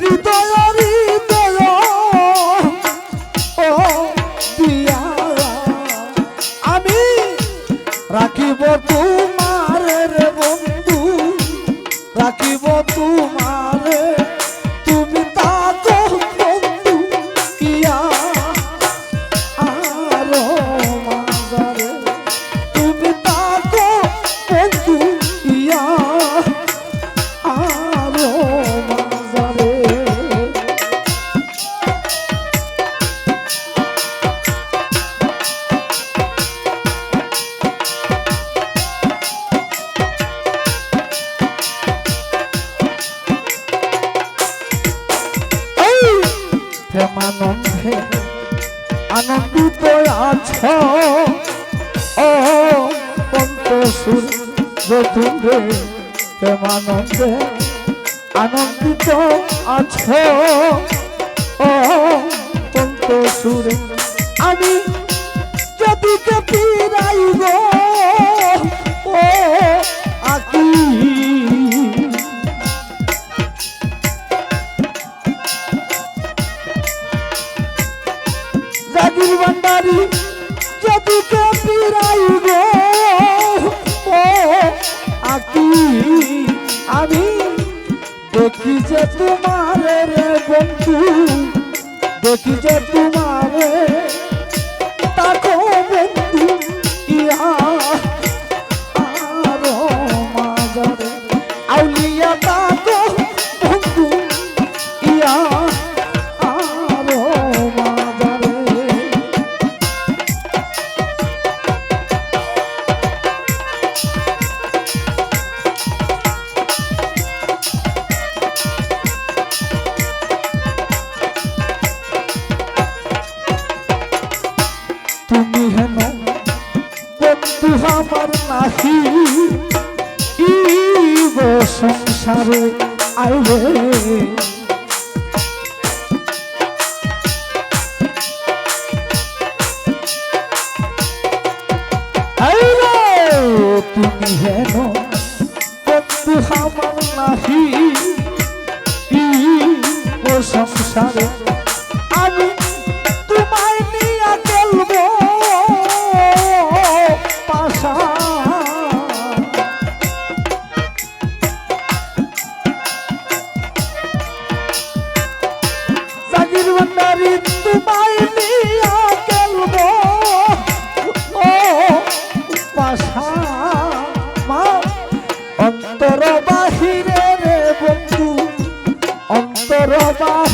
হৃদয় প্রেমানন্দে আনন্দিত আছ। ও পন্তসুর যদুরে প্রেমানন্দে আনন্দিত আছ। ও পন্তসুরে আমি যদি দেখি যে তোমারে রে বন্ধু দেখি যে তোমারে তুমি হেন বন্ধু আমার নাহি। ইব সংসারে আইলে? তুমি সংসারে আমি তোমায় নিয়ে খেলব ও পাশা অন্তর বাহিরে রে বন্ধু অন্তর বাহিরে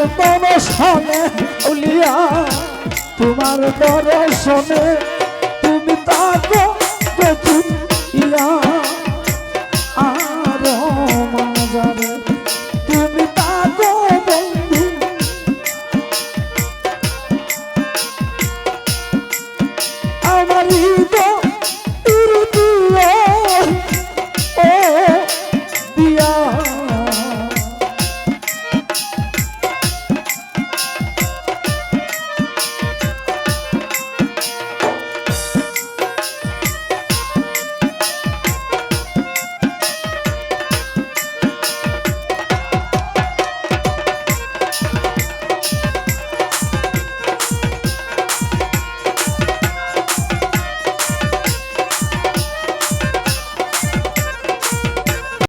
দর্শনে উলিয়া তোমার দর্শনে তুমি তাকো ইয়া